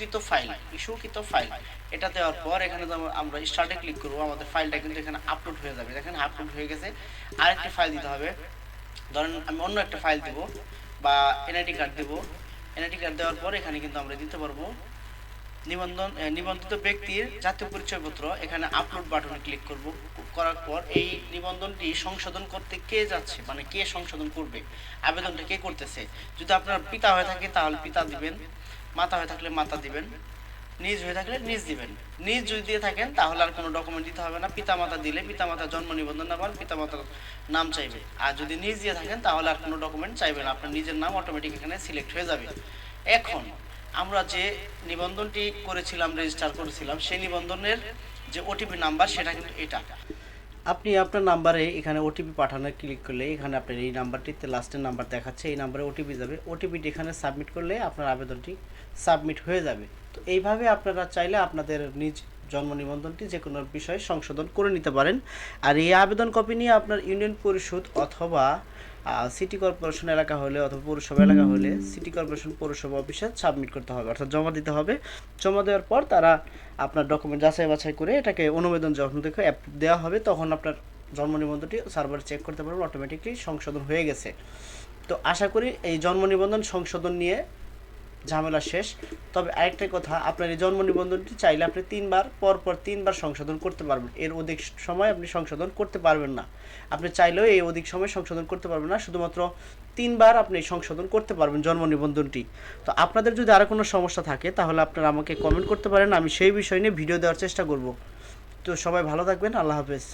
ইস্যুকৃত file ইস্যুকৃত file এটা দেওয়ার পর এখানে আমরা স্টার্টে ক্লিক করব, আমাদের ফাইলটা কিন্তু এখানে আপলোড হয়ে যাবে। দেখেন আপলোড হয়ে গেছে। আরেকটি ফাইল দিতে হবে। ধরেন আমি অন্য একটা ফাইল দেব, বা এনআইডি কার্ড দেব। এনআইডি কার্ড দেওয়ার পর এখানে কিন্তু আমরা দিতে পারব নিবন্ধন নিবন্ধিত ব্যক্তির জাতীয় পরিচয়পত্র। এখানে আপলোড বাটনে ক্লিক করব। করার পর এই নিবন্ধনটি সংশোধন করতে কে যাচ্ছে? মানে কে সংশোধন করবে? আবেদনটা কে করতেছে? যদি আপনার পিতা হয়ে থাকে, তাহলে পিতা দিবেন। মাতা হয়ে থাকলে মাতা দিবেন, নিজ হয়ে থাকলে নিজ দিবেন। নিজ যদি দিয়ে থাকেন, তাহলে আর কোনো ডকুমেন্ট দিতে হবে না। পিতা মাতা দিলে পিতা মাতার জন্ম নিবন্ধন নাম্বার পিতা মাতার নাম চাইবে। আর যদি নিজ দিয়ে থাকেন, তাহলে আর কোনো ডকুমেন্ট চাইবে না। আপনার নিজের নাম অটোমেটিক এখানে সিলেক্ট হয়ে যাবে। এখন, আমরা যে নিবন্ধনটি করেছিলাম রেজিস্টার করেছিলাম, সেই নিবন্ধনের যে ওটিপি নাম্বার সেটা কিন্তু এটা। আপনি আপনার নাম্বারে এখানে ওটিপি পাঠানোর ক্লিক করলে এখানে আপনার এই নাম্বারটিতে লাস্টের নাম্বার দেখাচ্ছে, এই নাম্বারে ওটিপি যাবে। ওটিপিটি এখানে সাবমিট করলে আপনার আবেদনটি সাবমিট হয়ে যাবে। তো এইভাবে আপনারা চাইলে আপনাদের নিজ জন্ম নিবন্ধনটি যে কোনো বিষয়ে সংশোধন করে নিতে পারেন। আর এই আবেদন কপি নিয়ে আপনার ইউনিয়ন পরিষদ অথবা সিটি কর্পোরেশন এলাকা হলে অথবা পৌরসভা এলাকা হলে সিটি কর্পোরেশন পৌরসভা অফিসে সাবমিট করতে হবে, অর্থাৎ জমা দিতে হবে। জমা দেওয়ার পর তারা আপনার ডকুমেন্ট যাচাই বাছাই করে এটাকে অনুমোদন যখন দেখো অ্যাপ্রুভ দেওয়া হবে, তখন আপনার জন্ম নিবন্ধনটি সার্ভারে চেক করতে পারবেন অটোমেটিকলি সংশোধন হয়ে গেছে। তো আশা করি এই জন্ম নিবন্ধন সংশোধন নিয়ে ঝামেলা শেষ। তবে আরেকটা কথা, আপনার এই জন্ম নিবন্ধনটি চাইলে আপনি তিনবার পর পর তিনবার সংশোধন করতে পারবেন। এর অধিক সময় আপনি সংশোধন করতে পারবেন না। আপনি চাইলেও এই অধিক সময় সংশোধন করতে পারবেন না, শুধুমাত্র তিনবার আপনি সংশোধন করতে পারবেন জন্ম নিবন্ধনটি। তো আপনাদের যদি আরও কোনো সমস্যা থাকে, তাহলে আপনারা আমাকে কমেন্ট করতে পারেন, আমি সেই বিষয় নিয়ে ভিডিও দেওয়ার চেষ্টা করব। তো সবাই ভালো থাকবেন, আল্লাহ হাফেজ।